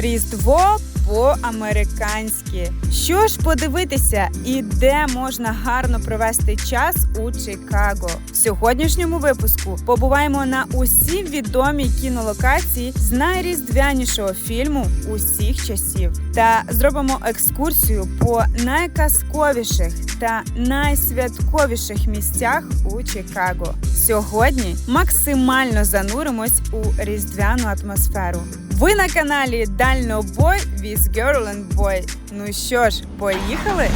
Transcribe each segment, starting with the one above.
Різдво по-американськи. Що ж подивитися і де можна гарно провести час у Чикаго? В сьогоднішньому випуску побуваємо на усі відомі кінолокації з найріздвянішого фільму усіх часів та зробимо екскурсію по найказковіших та найсвятковіших місцях у Чикаго. Сьогодні максимально зануримось у різдвяну атмосферу. Ви на каналі Дальнобой with Girl and Boy. Ну що ж, поїхали?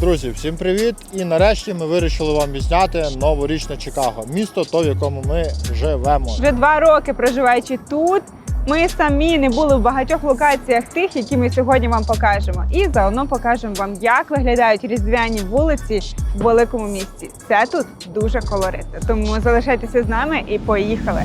Друзі, всім привіт! І нарешті ми вирішили вам відзняти новорічне Чикаго, місто, то в якому ми живемо. Вже два роки проживаючи тут. Ми самі не були в багатьох локаціях тих, які ми сьогодні вам покажемо. І заодно покажемо вам, як виглядають різдвяні вулиці в великому місті. Це тут дуже колоритно. Тому залишайтеся з нами і поїхали.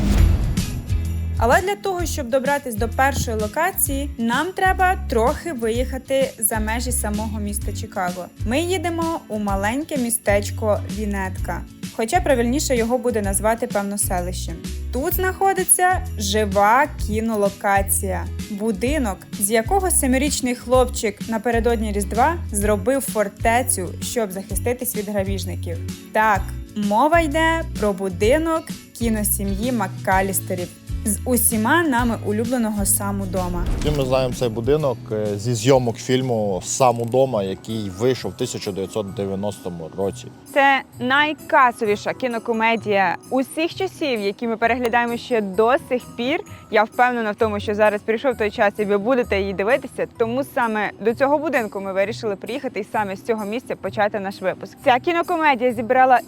Але для того, щоб добратись до першої локації, нам треба трохи виїхати за межі самого міста Чикаго. Ми їдемо у маленьке містечко Вінетка. Хоча правильніше його буде назвати певно селищем. Тут знаходиться жива кінолокація, будинок, з якого семирічний хлопчик напередодні Різдва зробив фортецю, щоб захиститись від грабіжників. Так, мова йде про будинок кіносім'ї Маккалістерів з усіма нами улюбленого саму дома. Ми знаємо цей будинок е, зі зйомок фільму Сам удома, який вийшов в 1990 році. Це найкасовіша кінокомедія усіх часів, які ми переглядаємо ще до сих пір. Я впевнена в тому, що зараз прийшов той час, і ви будете її дивитися. Тому саме до цього будинку ми вирішили приїхати і саме з цього місця почати наш випуск. Ця кінокомедія зібрала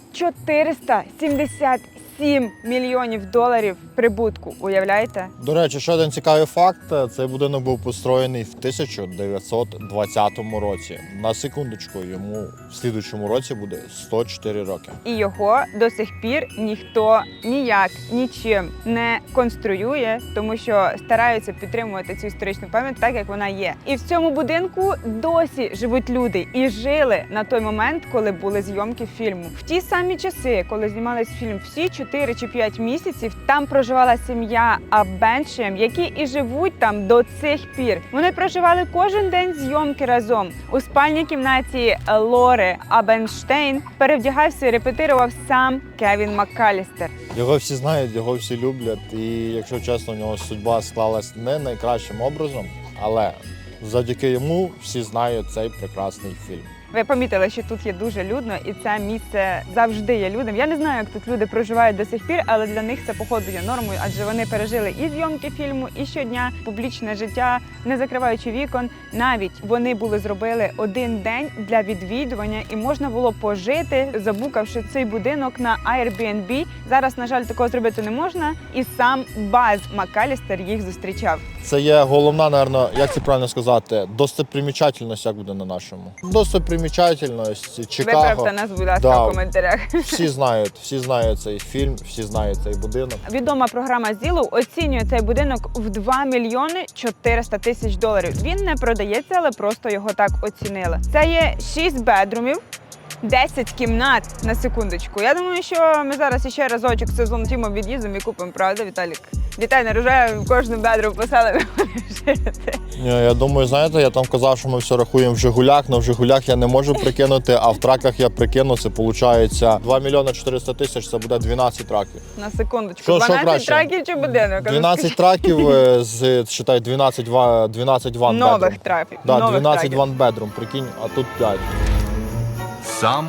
477 мільйонів доларів прибутку. Уявляєте? До речі, ще один цікавий факт: цей будинок був построєний в 1920 році. На секундочку, йому в слідучому році буде 104 роки. і його до сих пір ніхто ніяк нічим не конструює, тому що стараються підтримувати цю історичну пам'ять так, як вона є. І в цьому будинку досі живуть люди і жили на той момент, коли були зйомки фільму. В ті самі часи, коли знімались фільм, всі 4 чи 5 місяців там проживала сім'я Абеншем, які і живуть там до цих пір. Вони проживали кожен день зйомки разом у спальній кімнаті Лори Абенштейн. Перевдягався і репетирував сам Кевін Маккалістер. Його всі знають, його всі люблять. І якщо чесно, у нього судьба склалась не найкращим образом, але завдяки йому всі знають цей прекрасний фільм. Ви помітили, що тут є дуже людно, і це місце завжди є людям. Я не знаю, як тут люди проживають до сих пір, але для них це походу є нормою, адже вони пережили і зйомки фільму, і щодня публічне життя, не закриваючи вікон. Навіть вони були зробили один день для відвідування, і можна було пожити, забукавши цей будинок на Airbnb. Зараз, на жаль, такого зробити не можна. І сам Баз Макалістер їх зустрічав. Це є головна, напевно, як це правильно сказати, достопримічательність, як буде на нашому. Достопримічательність, Чикаго. Виправте нас, будь ласка, Да. в коментарях. Всі знають, всі знають цей фільм, всі знають цей будинок. Відома програма Зілу оцінює цей будинок в 2 мільйони 400 тисяч доларів. Він не продається, але просто його так оцінили. Це є 6 бедрумів. 10 кімнат на секундочку. Я думаю, що ми зараз ще разочок це золотімо від'їздом і купимо, правда, Віталік? Дітей нарожаємо в кожну бедру поселимо. Ні, я думаю, знаєте, я там казав, що ми все рахуємо в Жигулях, але в Жигулях я не можу прикинути, а в траках я прикину, це виходить 2 мільйони 400 тисяч, це буде 12 траків. На секундочку. Що- що 12 краще? траків чи будинок? 12 траків е, з, считай, 12, ва- 12 ван нових траків. Да, нових 12 траків. ван бедрум, прикинь, а тут 5. Сам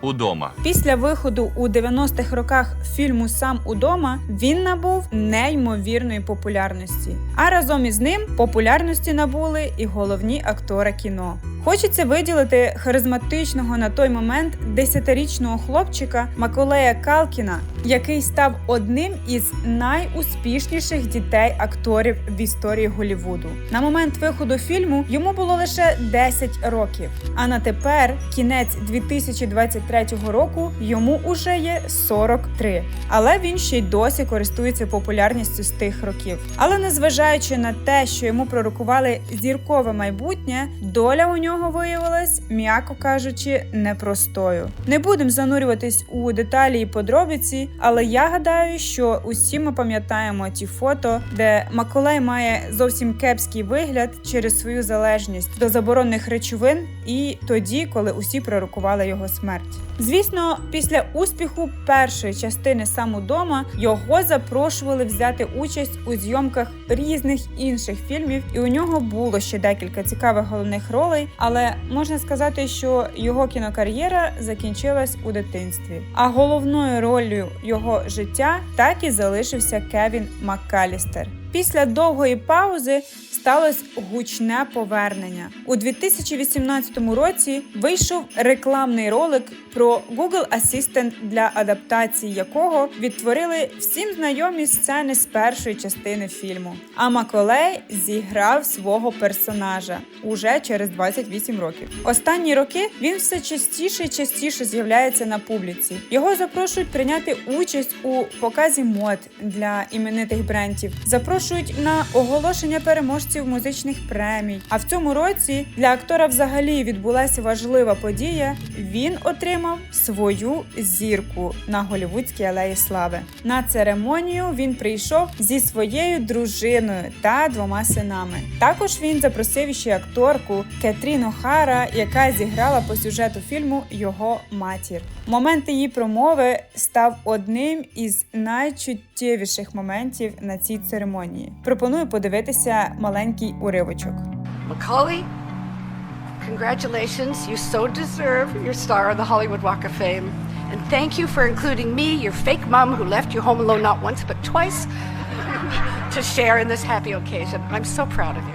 удома. Після виходу у 90-х роках фільму Сам удома він набув неймовірної популярності. А разом із ним популярності набули і головні актори кіно. Хочеться виділити харизматичного на той момент 10-річного хлопчика Маколея Калкіна, який став одним із найуспішніших дітей акторів в історії Голлівуду. На момент виходу фільму йому було лише 10 років. А на тепер, кінець 2023 року, йому уже є 43. Але він ще й досі користується популярністю з тих років. Але незважаючи на те, що йому пророкували зіркове майбутнє, доля у нього нього виявилась, м'яко кажучи, непростою. Не будемо занурюватись у деталі і подробиці, але я гадаю, що усі ми пам'ятаємо ті фото, де Маколей має зовсім кепський вигляд через свою залежність до заборонених речовин, і тоді, коли усі пророкували його смерть. Звісно, після успіху першої частини сам удома його запрошували взяти участь у зйомках різних інших фільмів, і у нього було ще декілька цікавих головних ролей. Але можна сказати, що його кінокар'єра закінчилась у дитинстві. А головною роллю його життя так і залишився Кевін Маккалістер. Після довгої паузи сталося гучне повернення. У 2018 році вийшов рекламний ролик про Google Assistant, для адаптації якого відтворили всім знайомі сцени з першої частини фільму. А Маколей зіграв свого персонажа уже через 28 років. Останні роки він все частіше і частіше з'являється на публіці. Його запрошують прийняти участь у показі мод для іменитих брендів. Запрошують на оголошення переможців музичних премій. А в цьому році для актора взагалі відбулася важлива подія. Він отримав свою зірку на голівудській алеї слави. На церемонію він прийшов зі своєю дружиною та двома синами. Також він запросив ще акторку Кетрін Охара, яка зіграла по сюжету фільму його матір. Момент її промови став одним із найчуттєвіших моментів на цій церемонії. Пропоную подивитися маленький уривочок. Macaulay, congratulations. You so deserve your star on the Hollywood Walk of Fame. And thank you for including me, your fake mom who left you home alone not once but twice, to share in this happy occasion. I'm so proud of you.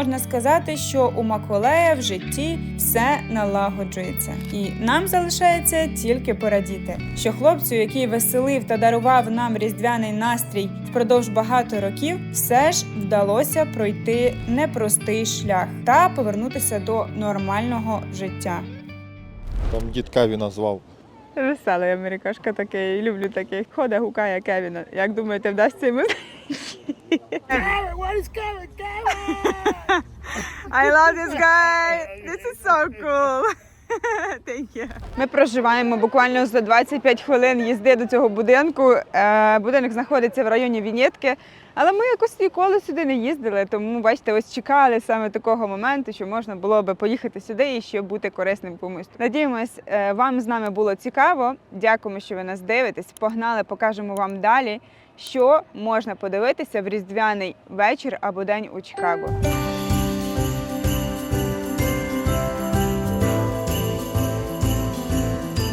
Можна сказати, що у Маколея в житті все налагоджується, і нам залишається тільки порадіти, що хлопцю, який веселив та дарував нам різдвяний настрій впродовж багато років, все ж вдалося пройти непростий шлях та повернутися до нормального життя. Там дід Кеві назвав. Веселий америкашка такий, люблю таких. Ходить, гукає Кевіна. Як думаєте, вдасться йому? I love this guy. This is so cool. Thank you. Ми проживаємо буквально за 25 хвилин їзди до цього будинку. Е, Будинок знаходиться в районі Вінєтки, але ми якось ніколи сюди не їздили, тому бачите, ось чекали саме такого моменту, що можна було би поїхати сюди і ще бути корисним комусь. Надіємось, е, вам з нами було цікаво. Дякуємо, що ви нас дивитесь. Погнали, покажемо вам далі, що можна подивитися в різдвяний вечір або день у Чикаго.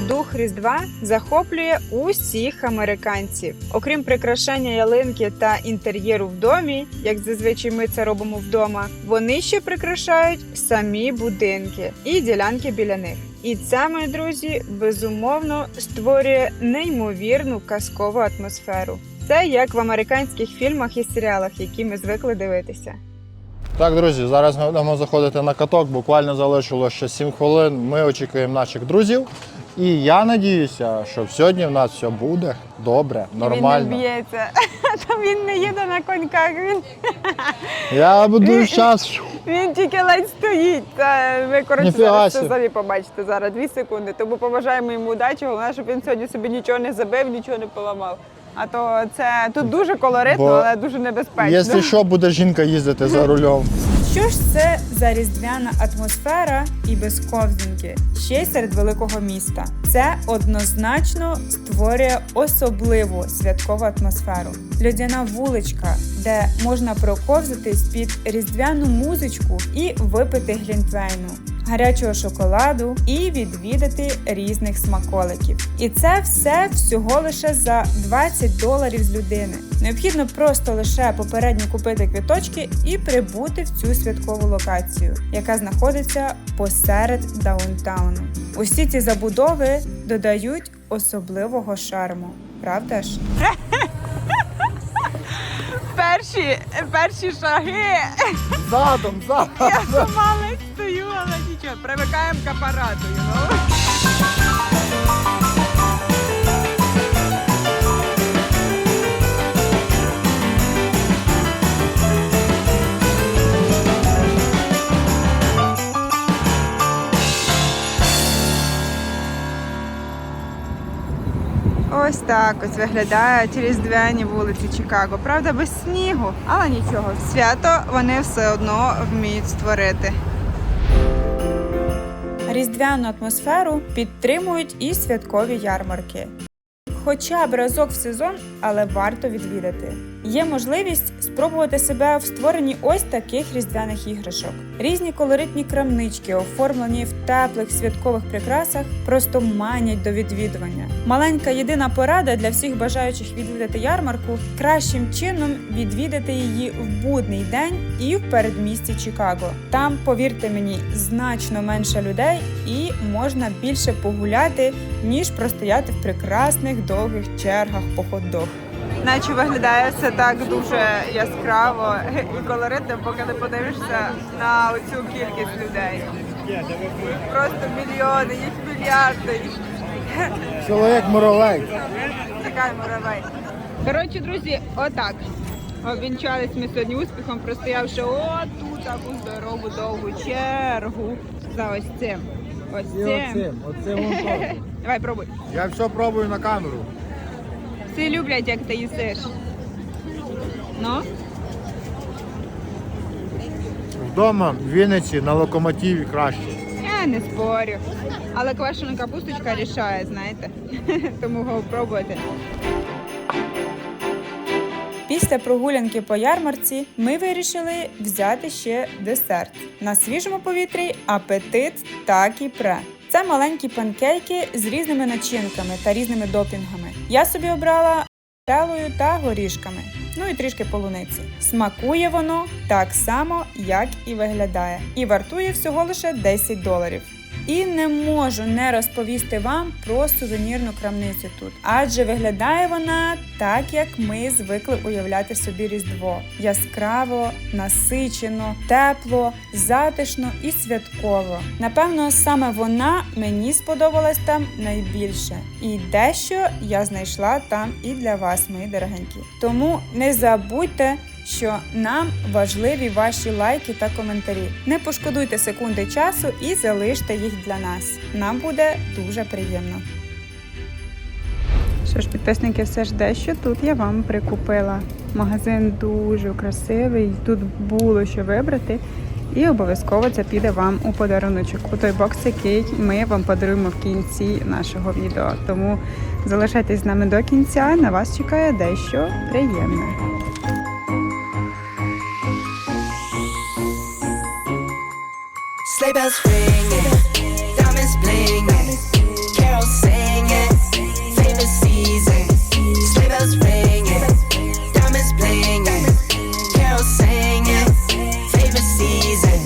Дух Різдва захоплює усіх американців. Окрім прикрашання ялинки та інтер'єру в домі, як зазвичай ми це робимо вдома, вони ще прикрашають самі будинки і ділянки біля них. І це, мої друзі, безумовно створює неймовірну казкову атмосферу. Це як в американських фільмах і серіалах, які ми звикли дивитися. Так, друзі, зараз ми будемо заходити на каток. Буквально залишилося ще 7 хвилин. Ми очікуємо наших друзів. І я надіюся, що сьогодні в нас все буде добре, нормально. Він не б'ється. Та він не їде на коньках. Він Я буду зараз. Він тільки ледь стоїть. Ви коротше зараз це самі побачите зараз дві секунди. Тому побажаємо йому удачі. Головне, щоб він сьогодні собі нічого не забив, нічого не поламав. А то це тут дуже колоритно, Бо але дуже небезпечно. Якщо що, буде жінка їздити за рулем. Що ж це за різдвяна атмосфера і без ковзанки, ще й серед великого міста? Це однозначно створює особливу святкову атмосферу. Льодяна вуличка, де можна проковзатись під різдвяну музичку і випити глінтвейну. Гарячого шоколаду і відвідати різних смаколиків. І це все всього лише за 20 доларів з людини. Необхідно просто лише попередньо купити квиточки і прибути в цю святкову локацію, яка знаходиться посеред даунтауну. Усі ці забудови додають особливого шарму, правда ж? перші, перші шаги. Задом, задом. Я сама але нічого. Привикаємо к апарату. you know? Ось так ось виглядають різдвяні вулиці Чикаго. Правда, без снігу, але нічого. Свято вони все одно вміють створити. Різдвяну атмосферу підтримують і святкові ярмарки. Хоча б разок в сезон, але варто відвідати. Є можливість спробувати себе в створенні ось таких різдвяних іграшок. Різні колоритні крамнички, оформлені в теплих святкових прикрасах, просто манять до відвідування. Маленька єдина порада для всіх бажаючих відвідати ярмарку кращим чином відвідати її в будний день і в передмісті Чикаго. Там, повірте мені, значно менше людей і можна більше погуляти, ніж простояти в прекрасних довгих чергах по хот-дог. Наче виглядає все так дуже яскраво і колоритно, поки не подивишся на оцю кількість людей. Просто мільйони, їх мільярди. Чоловік муравей. Чекай, муравей. Коротше, друзі, отак. Обвінчались ми сьогодні успіхом, простоявши оту таку здорову довгу чергу за ось цим. Ось цим. оцим вон Давай, пробуй. Я все пробую на камеру. Всі люблять, як ти їсиш. Ну? Вдома в Вінниці на локомотиві краще. Я не спорю. Але квашена капусточка рішає, знаєте. Тому го пробуйте. Після прогулянки по ярмарці ми вирішили взяти ще десерт. На свіжому повітрі апетит так і пре. Це маленькі панкейки з різними начинками та різними допінгами. Я собі обрала телою та горішками, ну і трішки полуниці. Смакує воно так само, як і виглядає, і вартує всього лише 10 доларів. І не можу не розповісти вам про сувенірну крамницю тут, адже виглядає вона так, як ми звикли уявляти собі Різдво: яскраво, насичено, тепло, затишно і святково. Напевно, саме вона мені сподобалась там найбільше, і дещо я знайшла там і для вас, мої дорогенькі. Тому не забудьте що нам важливі ваші лайки та коментарі. Не пошкодуйте секунди часу і залиште їх для нас. Нам буде дуже приємно. Що ж, підписники, все ж дещо тут я вам прикупила. Магазин дуже красивий, тут було що вибрати. І обов'язково це піде вам у подаруночок. У той бокс, який ми вам подаруємо в кінці нашого відео. Тому залишайтесь з нами до кінця. На вас чекає дещо приємне. Sleigh bells ringing, diamonds blinging, carols singing, favorite season. Sleigh bells ringing, diamonds blinging, carols singing, favorite season.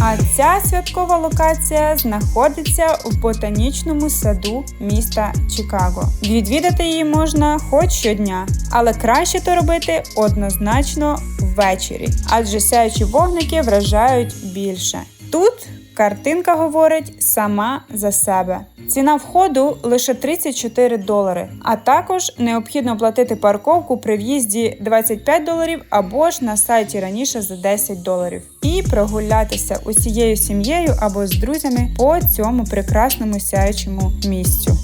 А ця святкова локація знаходиться в ботанічному саду міста Чикаго. Відвідати її можна хоч щодня, але краще то робити однозначно ввечері, адже сяючі вогники вражають більше. Тут картинка говорить сама за себе. Ціна входу лише 34 долари, а також необхідно платити парковку при в'їзді 25 доларів або ж на сайті раніше за 10 доларів. І прогулятися усією сім'єю або з друзями по цьому прекрасному сяючому місцю.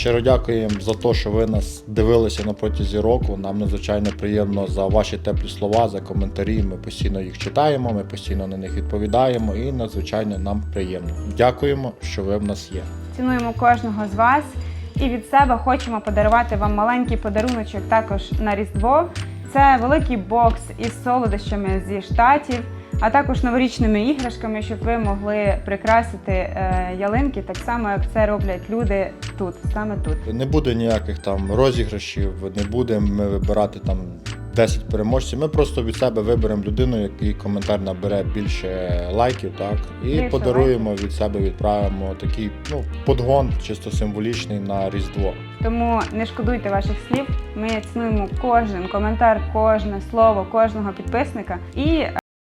Щиро дякуємо за те, що ви нас дивилися на протязі року. Нам надзвичайно приємно за ваші теплі слова, за коментарі. Ми постійно їх читаємо, ми постійно на них відповідаємо і надзвичайно нам приємно. Дякуємо, що ви в нас є. Цінуємо кожного з вас і від себе хочемо подарувати вам маленький подаруночок також на Різдво. Це великий бокс із солодощами зі штатів, а також новорічними іграшками, щоб ви могли прикрасити е, ялинки, так само як це роблять люди тут, саме тут. Не буде ніяких там розіграшів, не будемо ми вибирати там 10 переможців. Ми просто від себе виберемо людину, який коментар набере більше лайків, так і Більше подаруємо від себе, відправимо такий ну подгон, чисто символічний на Різдво. Тому не шкодуйте ваших слів. Ми цінуємо кожен коментар, кожне слово, кожного підписника і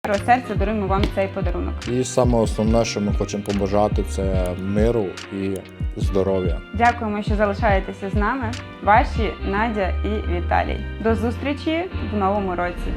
е, серце серця даруємо вам цей подарунок. І саме основне, що ми хочемо побажати, це миру і здоров'я. Дякуємо, що залишаєтеся з нами. Ваші Надя і Віталій. До зустрічі в новому році.